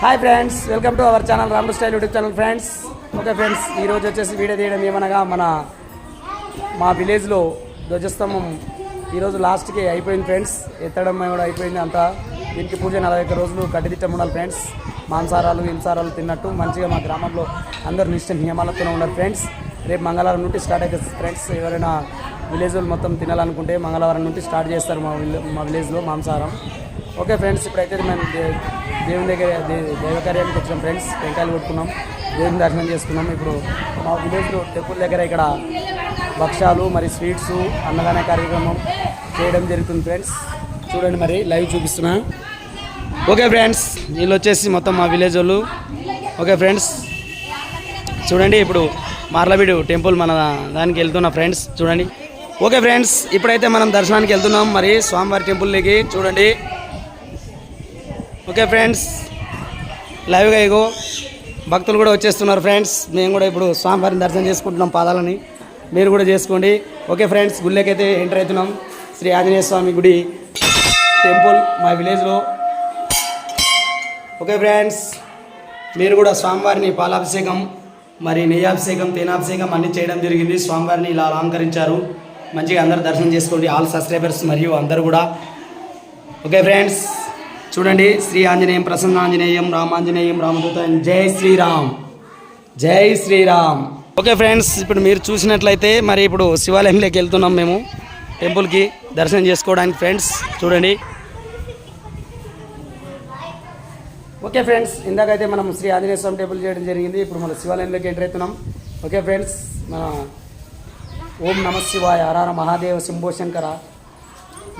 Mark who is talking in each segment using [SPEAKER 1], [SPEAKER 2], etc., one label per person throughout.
[SPEAKER 1] Hi friends welcome to our channel Ramudu style YouTube channel friends. Okay friends ఈరోజు వచ్చేసి video తీయడం ఏమనగా మన మా విలేజ్లో ధ్వజస్తంభం ఈరోజు లాస్ట్కి అయిపోయింది ఫ్రెండ్స్. ఎత్తడం కూడా అయిపోయింది అంతా. దీనికి పూజ నలభై ఒక్క రోజులు కట్టిదిట్టం ఉండాలి ఫ్రెండ్స్. మాంసారాలు హింసారాలు తిన్నట్టు మంచిగా మా గ్రామంలో అందరు నిష్ట నియమాలతోనే ఉండాలి ఫ్రెండ్స్. రేపు మంగళవారం నుండి స్టార్ట్ అవుతుంది ఫ్రెండ్స్ ఎవరైనా విలేజ్ వాళ్ళు మొత్తం తినాలనుకుంటే మంగళవారం నుండి స్టార్ట్ చేస్తారు మా మా విలేజ్లో మాంసాహారం. ఓకే ఫ్రెండ్స్ ఇప్పుడైతే మేము దేవుని దగ్గర దే- వచ్చినాం ఫ్రెండ్స్ టెంకాయలు కొట్టుకున్నాం. దేవుని దర్శనం చేసుకున్నాం. ఇప్పుడు మా విలేజ్లో టెంపుల్ దగ్గర ఇక్కడ భక్ష్యాలు మరి స్వీట్స్ అన్నదాన కార్యక్రమం చేయడం జరుగుతుంది ఫ్రెండ్స్. చూడండి మరి లైవ్ చూపిస్తున్నా. ఓకే ఫ్రెండ్స్ వీళ్ళు వచ్చేసి మొత్తం మా విలేజ్ వాళ్ళు. ఓకే ఫ్రెండ్స్ చూడండి ఇప్పుడు మార్లబీడు టెంపుల్ మన దానికి వెళ్తున్న ఫ్రెండ్స్ చూడండి. ఓకే ఫ్రెండ్స్ ఇప్పుడైతే మనం దర్శనానికి వెళ్తున్నాం. మరి స్వామివారి టెంపుల్లోకి చూడండి. ఓకే ఫ్రెండ్స్ లైవ్గా ఇగో భక్తులు కూడా వచ్చేస్తున్నారు ఫ్రెండ్స్. మేము కూడా ఇప్పుడు స్వామివారిని దర్శనం చేసుకుంటున్నాం పాదాలని. మీరు కూడా చేసుకోండి. ఓకే ఫ్రెండ్స్ గుళ్ళకైతే ఎంటర్ అవుతున్నాం. శ్రీ ఆంజనేయ స్వామి గుడి టెంపుల్ మా విలేజ్లో. ఓకే ఫ్రెండ్స్ మీరు కూడా స్వామివారిని పాలాభిషేకం మరి నెయ్యాభిషేకం తేనాభిషేకం అన్ని చేయడం జరిగింది. స్వామివారిని ఇలా అలంకరించారు. మంచిగా అందరు దర్శనం చేసుకోండి. ఆల్ సబ్స్క్రైబర్స్ మరియు అందరూ కూడా. ఓకే ఫ్రెండ్స్ చూడండి శ్రీ ఆంజనేయం ప్రసన్నాంజనేయం రామాంజనేయం రామదూత జై శ్రీరామ్. జై శ్రీరామ్. ఓకే ఫ్రెండ్స్ ఇప్పుడు మీరు చూసినట్లయితే మరి ఇప్పుడు శివాలయంలోకి వెళ్తున్నాం మేము టెంపుల్కి దర్శనం చేసుకోవడానికి ఫ్రెండ్స్ చూడండి. ఓకే ఫ్రెండ్స్ ఇందాకైతే మనం శ్రీ ఆంజనేయ స్వామి టెంపుల్ చేయడం జరిగింది ఇప్పుడు మన శివాలయంలోకి ఎంటర్ అవుతున్నాం. ఓకే ఫ్రెండ్స్ మన ఓం నమ శివాయ హరార మహాదేవ శంభో శంకర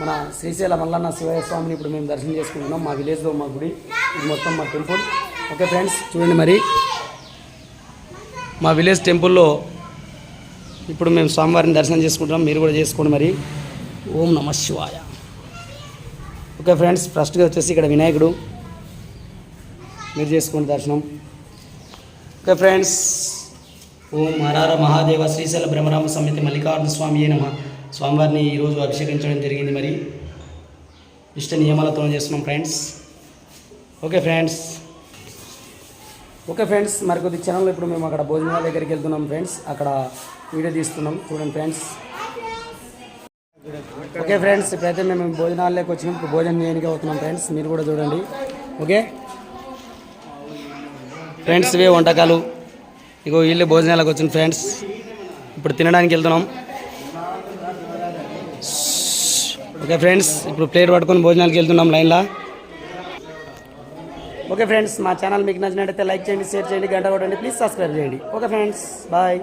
[SPEAKER 1] మన శ్రీశైల మల్లన్న శివయ్య స్వామిని ఇప్పుడు మేము దర్శనం చేసుకుంటున్నాం మా విలేజ్లో మా గుడి. ఇది మొత్తం మా టెంపుల్ ఓకే ఫ్రెండ్స్ చూడండి మరి. మా విలేజ్ టెంపుల్లో ఇప్పుడు మేము స్వామివారిని దర్శనం చేసుకుంటున్నాం మీరు కూడా చేసుకోండి మరి. ఓం నమ శివాయ. ఓకే ఫ్రెండ్స్ ఫస్ట్గా వచ్చేసి ఇక్కడ వినాయకుడు. మీరు చేసుకోండి దర్శనం. ఓకే ఫ్రెండ్స్ ఓం హరార మహాదేవ శ్రీశైల బ్రహ్మరామ సమితి మల్లికార్జున స్వామి అయిన స్వామివారిని ఈరోజు అభిషేకించడం జరిగింది మరి. ఇష్ట నియమాలతో చేస్తున్నాం friends. Okay friends. Okay friends మరి కొద్ది ఇప్పుడు మేము అక్కడ భోజనాల దగ్గరికి వెళ్తున్నాం ఫ్రెండ్స్. అక్కడ వీడియో తీస్తున్నాం. చూడండి ఫ్రెండ్స్. ఓకే ఫ్రెండ్స్ ఇప్పుడైతే మేము భోజనాలలోకి వచ్చినాం. ఇప్పుడు భోజనం చేయడానికి అవుతున్నాం ఫ్రెండ్స్. మీరు కూడా చూడండి. ఓకే? ఫ్రెండ్స్ ఇవే వంటకాలు. ఇగో వీళ్ళు భోజనాలకు వచ్చిన ఫ్రెండ్స్. ఇప్పుడు తినడానికి వెళ్తున్నాం. ఓకే ఫ్రెండ్స్ ఇప్పుడు ప్లేట్ పట్టుకొని భోజనాలకు వెళ్తున్నాం లైన్లో ఓకే ఫ్రెండ్స్ మా ఛానల్ మీకు నచ్చినట్టయితే లైక్ చేయండి షేర్ చేయండి గంట కొట్టండి ప్లీజ్ సబ్స్క్రైబ్ చేయండి. Okay friends bye.